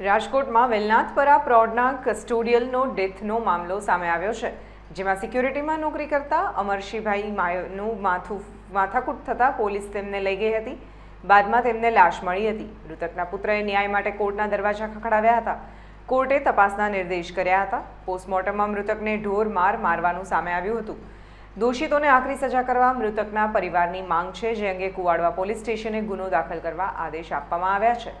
રાજકોટમાં વેલનાથપરા પ્રૌઢના કસ્ટોડિયલનો ડેથનો મામલો સામે આવ્યો છે, જેમાં સિક્યુરિટીમાં નોકરી કરતા અમરશીભાઈ માયનું માથું, માથાકૂટ થતાં પોલીસ તેમને લઈ ગઈ હતી. બાદમાં તેમને લાશ મળી હતી. મૃતકના પુત્રએ ન્યાય માટે કોર્ટના દરવાજા ખખડાવ્યા હતા. કોર્ટે તપાસના નિર્દેશ કર્યા હતા. પોસ્ટમોર્ટમમાં મૃતકને ઢોર માર મારવાનું સામે આવ્યું હતું. દોષિતોને આકરી સજા કરવા મૃતકના પરિવારની માંગ છે, જે અંગે કુવાડવા પોલીસ સ્ટેશને ગુનો દાખલ કરવા આદેશ આપવામાં આવ્યા છે.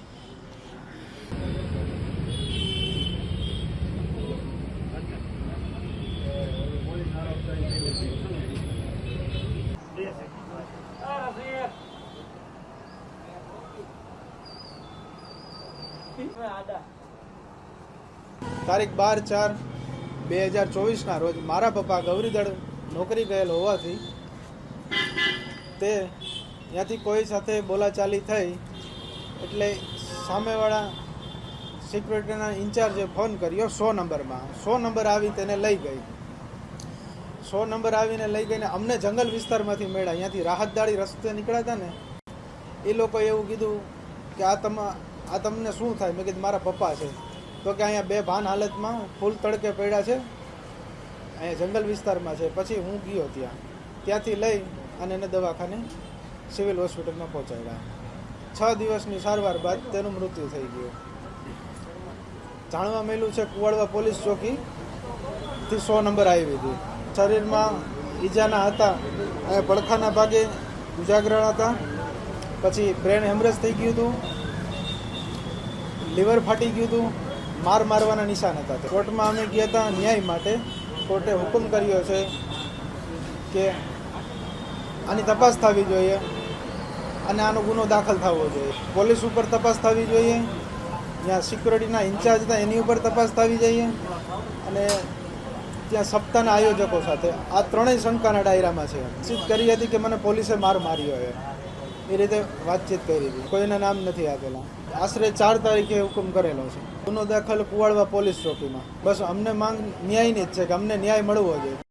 તારીખ બાર ચાર બે હજાર ચોવીસના રોજ મારા પપ્પા ગૌરીદળ નોકરી ગયેલ હોવાથી તે ત્યાંથી કોઈ સાથે બોલાચાલી થઈ એટલે સામેવાળા સિક્યુરિટીના ઇન્ચાર્જે ફોન કર્યો સો નંબરમાં. સો નંબર આવી તેને લઈ ગઈ. સો નંબર આવીને લઈ ગઈને અમને જંગલ વિસ્તારમાંથી મળ્યા. અહીંયાથી રાહતદાળી રસ્તે નીકળ્યા હતા ને, એ લોકોએ એવું કીધું કે આ તમ આ તમને શું થાય? મેં કીધું, મારા પપ્પા છે. તો કે અહીંયા બે ભાન હાલતમાં ફૂલ તડકે પડ્યા છે. અહીંયા જંગલ વિસ્તારમાં છે. પછી હું ગયો ત્યાં. ત્યાંથી લઈ અને એને દવાખાને સિવિલ હોસ્પિટલમાં પહોંચાડ્યા. છ દિવસની સારવાર બાદ તેનું મૃત્યુ થઈ ગયું. જાણવા મળ્યું છે, કુવાડવા પોલીસ ચોકીથી સો નંબર આવી હતી. શરીરમાં ઈજાના હતા. અહીંયા પડખાના ભાગે ઉજાગરણ હતા. પછી બ્રેન હેમરેજ થઈ ગયું હતું. લીવર ફાટી ગયું હતું. માર મારવાના નિશાન હતા કોર્ટમાં અમે ગયા હતા ન્યાય માટે. કોર્ટે હુકમ કર્યો છે કે આની તપાસ થવી જોઈએ અને આનો ગુનો દાખલ થવો જોઈએ. પોલીસ ઉપર તપાસ થવી જોઈએ. જ્યાં સિક્યુરિટીના ઇન્ચાર્જ હતા એની ઉપર તપાસ થવી જોઈએ. અને ત્યાં સપ્તાહના આયોજકો સાથે. આ ત્રણેય શંકાના ડાયરામાં છે. વાતચીત કરી હતી કે મને પોલીસે માર માર્યો છે. એ રીતે વાતચીત કરી હતી. કોઈના નામ નથી આપેલા. આશરે ચાર તારીખે હુકમ કરેલો છે. ગુનો દાખલ કુવાડવા પોલીસ ચોકીમાં. બસ અમને માંગ ન્યાયની જ છે કે અમને ન્યાય મળવો જોઈએ.